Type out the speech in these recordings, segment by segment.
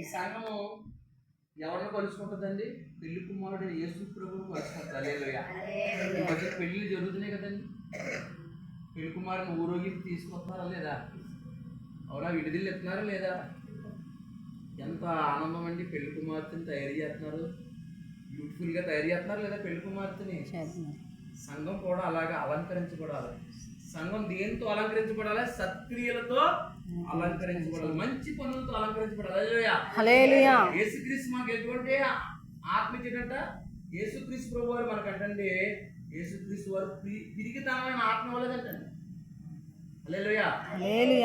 ఈ సంఘము ఎవరిని కలుసుకుంటుందండి? పెళ్ళి కుమారుడు యేసు ప్రభువును కలుసుకుంటుంది. మధ్య పెళ్ళిళ్ళు జరుగుతున్నాయి కదండి. పెళ్ళి కుమారుని ఊరోగింపు తీసుకొస్తున్నారా లేదా? అవునా విడిదిల్లు ఎత్తున్నారా లేదా? ఎంత ఆనందం అండి పెళ్ళి కుమార్తెని తయారు చేస్తున్నారు. బ్యూటిఫుల్గా తయారు చేస్తున్నారు లేదా పెళ్ళి కుమార్తెని? సంఘం కూడా అలాగా అలంకరించబడాలి. సంఘం దేంతో అలంకరించబడాలి? సత్క్రియలతో అలంకరించబడాలి. మంచి పనులతో అలంకరించబడాలి. యేసుక్రీస్తు మనకి ఎటువంటి ఆత్మ ఇచ్చేటంట యేసుక్రీస్తు ప్రభు వారు మనకంటండి. యేసుక్రీస్తు వారు పి- పిరికితనమైన ఆత్మ హలేలుయా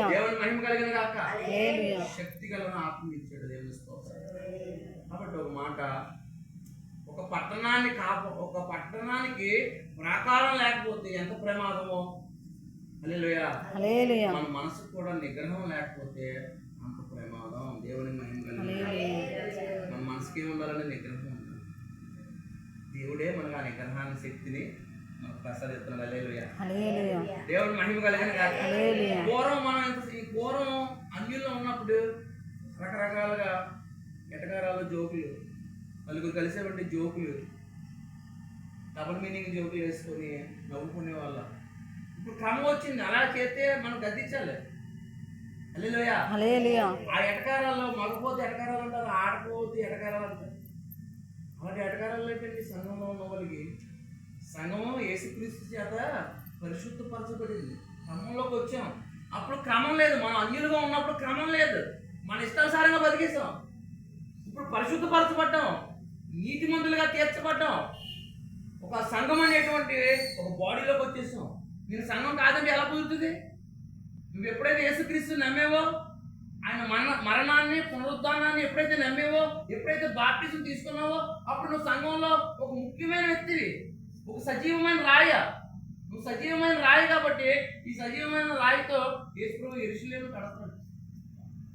దేవుని మహిమ కలిగిన కాక శక్తి కలిగిన ఆత్మ ఇచ్చాడు దేవుని కాబట్టి ఒక మాట ఒక పట్టణాన్ని కాప ఒక పట్టణానికి ప్రాకారం లేకపోతే ఎంత ప్రమాదమో మన మనసుకు కూడా నిగ్రహం లేకపోతే అంత ప్రమాదం దేవుని మహిమ మన మనసుకి ఏమి ఉండాలంటే నిగ్రహం ఉండాలి. దేవుడే మనకు ఆ నిగ్రహాన్ని శక్తిని మనకు ప్రసాదిస్తున్నాడు. దేవుని మహిమ కలిగిన పూర్వం మనం ఈ పూర్వం అన్యుల్లో ఉన్నప్పుడు రకరకాలుగా ఎటకారాలు జోకులు నలుగురు కలిసేవంటి జోకులు డబుల్ మీనింగ్ జోకులు వేసుకొని నవ్వుకునే వాళ్ళ ఇప్పుడు క్రమం వచ్చింది అలా చేస్తే మనం గద్దించాలి అల్లెలోయ. ఆ ఎటకారాల్లో మగపోతే ఎటకారాలు అంటారు ఆడపోతే ఎటకారాలు అంటారు. అలాంటి ఎటకారాలు ఏంటండి సంఘంలో ఉన్న వాళ్ళకి సంఘము యేసుక్రీస్తు చేత పరిశుద్ధపరచబడింది. క్రమంలోకి వచ్చాం. అప్పుడు క్రమం లేదు. మనం అన్యులుగా ఉన్నప్పుడు క్రమం లేదు. మన ఇష్టానుసారంగా బతికేసాం ఇప్పుడు పరిశుద్ధపరచబడ్డాం. నీతిమంతులుగా తీర్చబడ్డాం. ఒక సంఘం అనేటువంటి ఒక బాడీలోకి వచ్చేసాం. నేను సంఘం కాదంటే ఎలా కుదురుతుంది? నువ్వు ఎప్పుడైతే యేసుక్రీస్తు నమ్మేవో ఆయన మరణ మరణాన్ని పునరుద్ధానాన్ని ఎప్పుడైతే నమ్మేవో ఎప్పుడైతే బాప్టిజం తీసుకున్నావో అప్పుడు నువ్వు సంఘంలో ఒక ముఖ్యమైన వ్యక్తివి. ఒక సజీవమైన రాయ. నువ్వు సజీవమైన రాయి కాబట్టి ఈ సజీవమైన రాయితో యేసుప్రభు ఎరుసలేము కడతాడు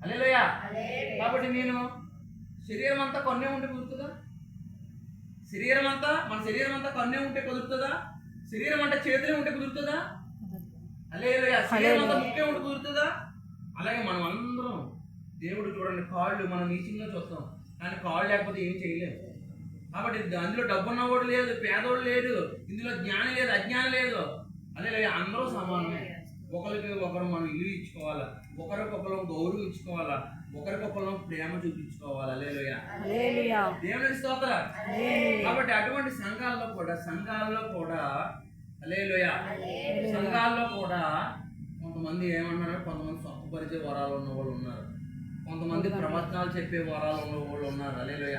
అలేలోయ కాబట్టి నేను శరీరం అంతా కొన్నే ఉంటే కుదురుతుందా? శరీరం అంతా మన శరీరం అంతా కన్నే ఉంటే కుదురుతుందా? శరీరం అంటే చేతులే ఉంటే కుదురుతుందా? హల్లెలూయా శరీరం అంతా ముక్కే ఉంటే కుదురుతుందా? అలాగే మనం అందరం దేవుడు చూడండి కాళ్ళు మనం నీచంగా చూస్తాం కానీ కాళ్ళు లేకపోతే ఏం చేయలేము కాబట్టి అందులో డబ్బు ఉన్నవాడు లేదు పేదోడు లేడు ఇందులో జ్ఞానం లేదు అజ్ఞానం లేదు. అదే అందరూ సమానమే. ఒకరికి ఒకరు మనం ఇల్లు ఇచ్చుకోవాలా? ఒకరికొకరు గౌరవం ఇచ్చుకోవాలా? ఒకరికొకరు ప్రేమ చూపించుకోవాలా? లేలోయ? దేవునికి స్తోత్ర. కాబట్టి అటువంటి సంఘాల్లో కూడా సంఘాల్లో కూడా లేలోయ? సంఘాల్లో కూడా కొంతమంది ఏమన్నారు? కొంతమంది స్వస్థపరిచే వరాలు ఉన్న వాళ్ళు ఉన్నారు. కొంతమంది ప్రవచనాలు చెప్పే వరాలు ఉన్న వాళ్ళు ఉన్నారు. అలేలోయ